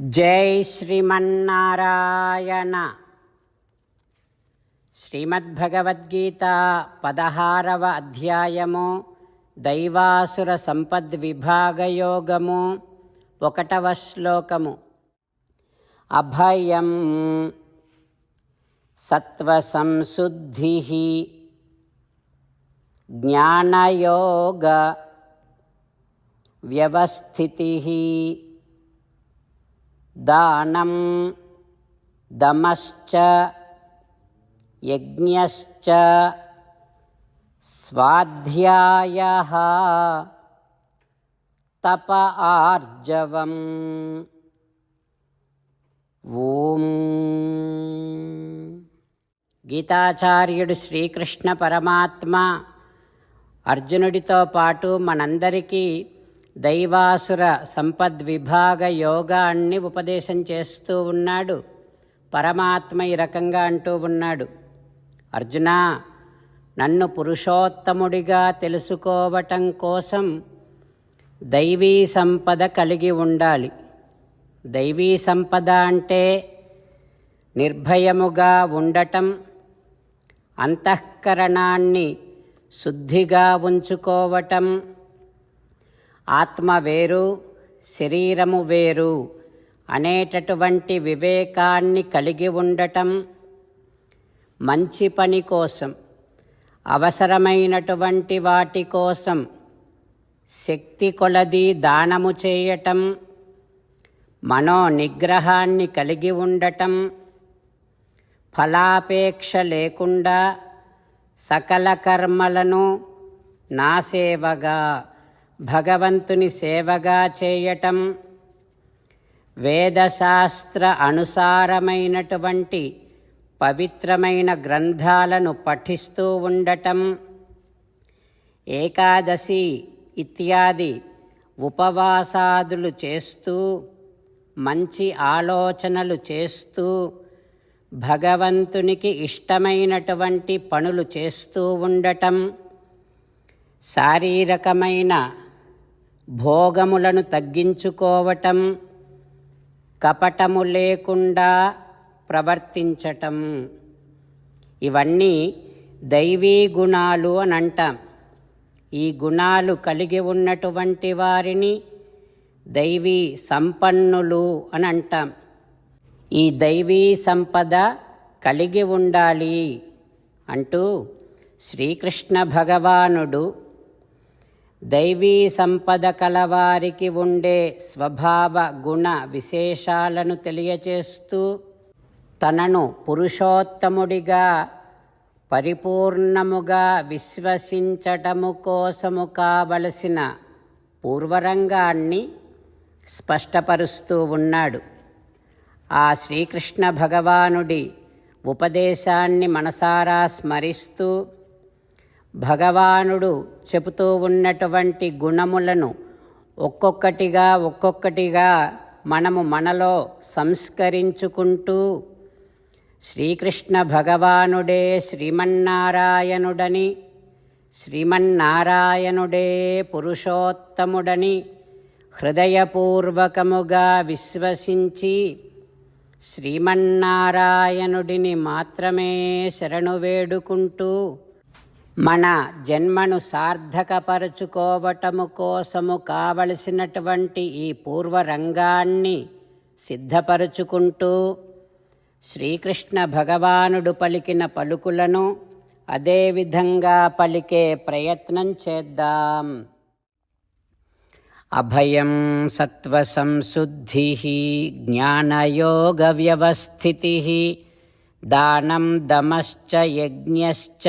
జై శ్రీమన్నారాయణ. శ్రీమద్భగవద్గీత పదహారవ అధ్యాయము దైవాసుర సంపద్విభాగయోగము ఒకటవ శ్లోకము. అభయం సత్వసంశుద్ధి జ్ఞానయోగ వ్యవస్థితి దానం దమశ్చ యజ్ఞశ్చ స్వాధ్యాయ తప ఆర్జవం. ఓం. గీతాచార్యుడు శ్రీకృష్ణ పరమాత్మ అర్జునుడితో పాటు మనందరికీ దైవాసుర సంపద్విభాగ యోగాన్ని ఉపదేశం చేస్తూ ఉన్నాడు. పరమాత్మ ఈ రకంగా అంటూ ఉన్నాడు. అర్జున నన్ను పురుషోత్తముడిగా తెలుసుకోవటం కోసం దైవీ సంపద కలిగి ఉండాలి. దైవీ సంపద అంటే నిర్భయముగా ఉండటం అంతఃకరణాన్ని శుద్ధిగా ఉంచుకోవటం ఆత్మ వేరు శరీరము వేరు అనేటటువంటి వివేకాన్ని కలిగి ఉండటం మంచి పని కోసం అవసరమైనటువంటి వాటి కోసం శక్తి కొలది దానము చేయటం మనో నిగ్రహాన్ని కలిగి ఉండటం ఫలాపేక్ష లేకుండా సకల కర్మలను నా సేవగా భగవంతుని సేవగా చేయటం వేదశాస్త్ర అనుసారమైనటువంటి పవిత్రమైన గ్రంథాలను పఠిస్తూ ఉండటం ఏకాదశి ఇత్యాది ఉపవాసాదులు చేస్తూ మంచి ఆలోచనలు చేస్తూ భగవంతునికి ఇష్టమైనటువంటి పనులు చేస్తూ ఉండటం శారీరకమైన భోగములను తగ్గించుకోవటం కపటము లేకుండా ప్రవర్తించటం. ఇవన్నీ దైవీ గుణాలు అని అంటాం ఈ గుణాలు కలిగి ఉన్నటువంటి వారిని దైవీ సంపన్నులు అని అంటాం ఈ దైవీ సంపద కలిగి ఉండాలి అంటూ శ్రీకృష్ణ భగవానుడు దైవీ సంపద కలవారికి ఉండే స్వభావ గుణ విశేషాలను తెలియచేస్తూ తనను పురుషోత్తముడిగా పరిపూర్ణముగా విశ్వసించటము కోసము కావలసిన పూర్వరంగాన్ని స్పష్టపరుస్తూ ఉన్నాడు. ఆ శ్రీకృష్ణ భగవానుడి ఉపదేశాన్ని మనసారా స్మరిస్తూ భగవానుడు చెబుతూ ఉన్నటువంటి గుణములను ఒక్కొక్కటిగా ఒక్కొక్కటిగా మనము మనలో సంస్కరించుకుంటూ శ్రీకృష్ణ భగవానుడే శ్రీమన్నారాయణుడని శ్రీమన్నారాయణుడే పురుషోత్తముడని హృదయపూర్వకముగా విశ్వసించి శ్రీమన్నారాయణుడిని మాత్రమే శరణు వేడుకుంటూ మన జన్మను సార్థకపరుచుకోవటము కోసము కావలసినటువంటి ఈ పూర్వరంగాన్ని సిద్ధపరుచుకుంటూ శ్రీకృష్ణ భగవానుడు పలికిన పలుకులను అదేవిధంగా పలికే ప్రయత్నం చేద్దాం. అభయం సత్వసంశుద్ధి జ్ఞానయోగవ్యవస్థితి దానం దమశ్చ యజ్ఞశ్చ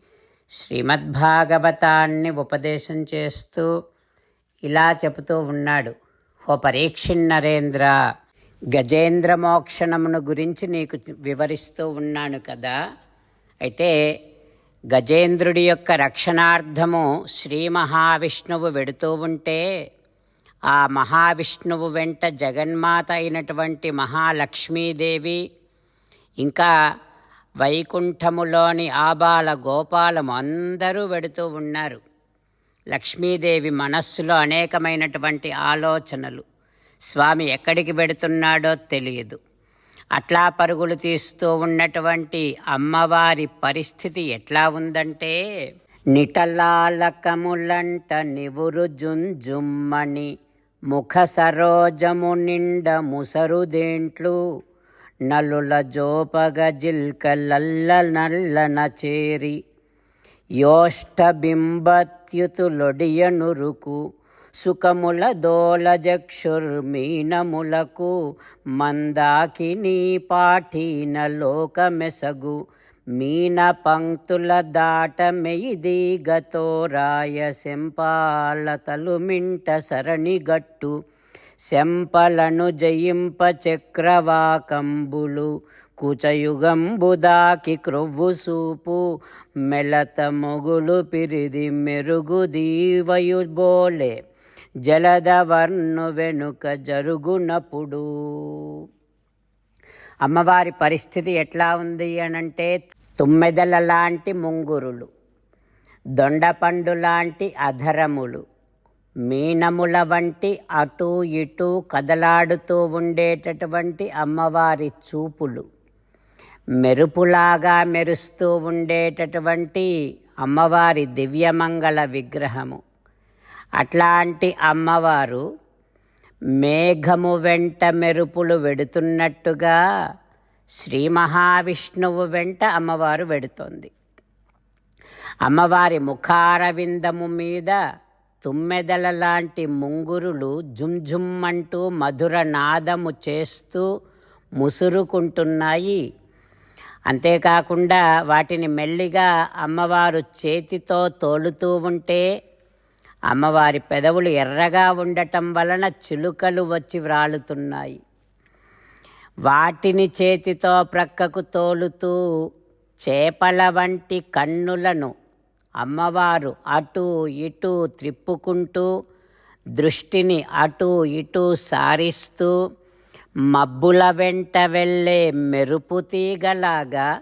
శ్రీమద్భాగవతాన్ని ఉపదేశం చేస్తూ ఇలా చెబుతూ ఉన్నాడు. ఓ పరీక్షిన్నరేంద్ర గజేంద్ర మోక్షణమును గురించి నీకు వివరిస్తూ ఉన్నాను కదా. అయితే గజేంద్రుడి యొక్క రక్షణార్థము శ్రీ మహావిష్ణువు వెడుతూ ఉంటే ఆ మహావిష్ణువు వెంట జగన్మాత అయినటువంటి మహాలక్ష్మీదేవి ఇంకా వైకుంఠములోని ఆబాల గోపాలము అందరూ వెడుతూ ఉన్నారు. లక్ష్మీదేవి మనస్సులో అనేకమైనటువంటి ఆలోచనలు. స్వామి ఎక్కడికి వెడుతున్నాడో తెలియదు. అట్లా పరుగులు తీస్తూ ఉన్నటువంటి అమ్మవారి పరిస్థితి ఎట్లా ఉందంటే నిటలాలకములంట నివురు జుంజుమ్మని ముఖ సరోజము నిండ ముసరుదేంట్లు నలుల జోపగ జిల్కలల్ల నల్లన చేరి. యోష్టబింబత్యుతులొడియనురుకు సుఖముల దోలజక్షుర్మీనములకు మందాకిని పాఠీన లోకమెసగు మీన పంక్తుల దాట మెయిదీగతో రాయ శంపాల తలుమింట సరణిగట్టు శంపలను జయింప చక్రవాకంబులు కుచయుగంబుదాకి క్రొవ్వు సూపు మెలత మొగులు పిరిది మెరుగు దీవయుబోలే జలదవర్ణు వెనుక జరుగునప్పుడు. అమ్మవారి పరిస్థితి ఎట్లా ఉంది అనంటే తుమ్మెదల లాంటి ముంగురులు దొండపండు లాంటి అధరములు మీనముల వంటి అటు ఇటు కదలాడుతూ ఉండేటటువంటి అమ్మవారి చూపులు. మెరుపులాగా మెరుస్తూ ఉండేటటువంటి అమ్మవారి దివ్యమంగళ విగ్రహము. అట్లాంటి అమ్మవారు మేఘము వెంట మెరుపులు వెడుతున్నట్టుగా శ్రీ మహావిష్ణువు వెంట అమ్మవారు వెడుతోంది. అమ్మవారి ముఖారవిందము మీద తుమ్మెదల లాంటి ముంగురులు జుంజుమ్మంటూ మధుర నాదము చేస్తూ ముసురుకుంటున్నాయి. అంతేకాకుండా వాటిని మెల్లిగా అమ్మవారు చేతితో తోలుతూ ఉంటే అమ్మవారి పెదవులు ఎర్రగా ఉండటం వలన చిలుకలు వచ్చి వ్రాలుతున్నాయి. వాటిని చేతితో ప్రక్కకు తోలుతూ చేపల వంటి కన్నులను అమ్మవారు అటు ఇటు త్రిప్పుకుంటూ దృష్టిని అటు ఇటు సారిస్తూ మబ్బుల వెంట వెళ్ళే మెరుపు తీగలాగా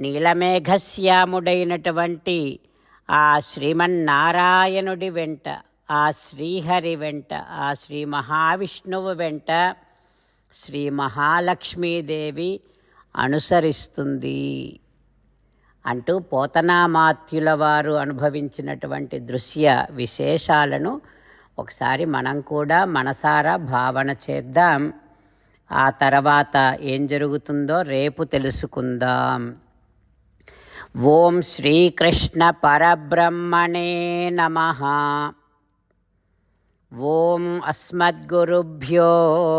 నీలమేఘశ్యాముడైనటువంటి ఆ శ్రీమన్నారాయణుడి వెంట ఆ శ్రీహరి వెంట ఆ శ్రీ మహావిష్ణువు వెంట శ్రీ మహాలక్ష్మీదేవి అనుసరిస్తుంది. అంటూ పోతనామాత్యుల వారు అనుభవించినటువంటి దృశ్య విశేషాలను ఒకసారి మనం కూడా మనసారా భావన చేద్దాం. ఆ తర్వాత ఏం జరుగుతుందో రేపు తెలుసుకుందాం. ఓం శ్రీకృష్ణ పరబ్రహ్మణే నమ. ఓం అస్మద్గురుభ్యో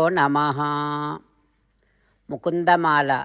నమ. ముకుందమాల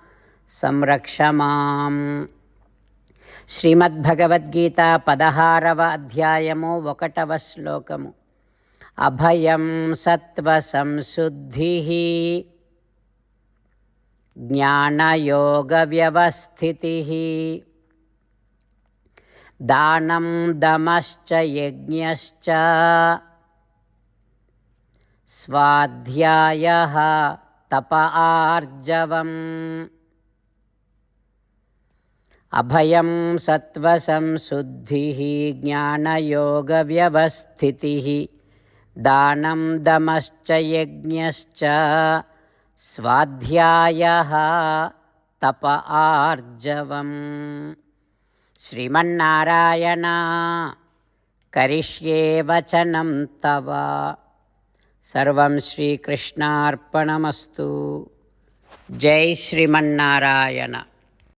సంరక్ష మాం శ్రీమద్భగవద్గీత పదహారవ అధ్యాయము ఒకటవ శ్లోకము అభయం సత్వసంశుద్ధి ज्ञानयोगव्यवस्थितिः दानं दमश्च यज्ञश्च स्वाध्यायः तप आर्जवम् అభయం సత్వసంశుద్ధి జ్ఞానయోగవ్యవస్థితి. దానం దమశ్చ యజ్ఞశ్చ స్వాధ్యాయ తప ఆర్జవం. శ్రీమన్నారాయణ కరిష్యే వచనం తవ. సర్వం శ్రీకృష్ణార్పణమస్తు. జై శ్రీమన్నారాయణ.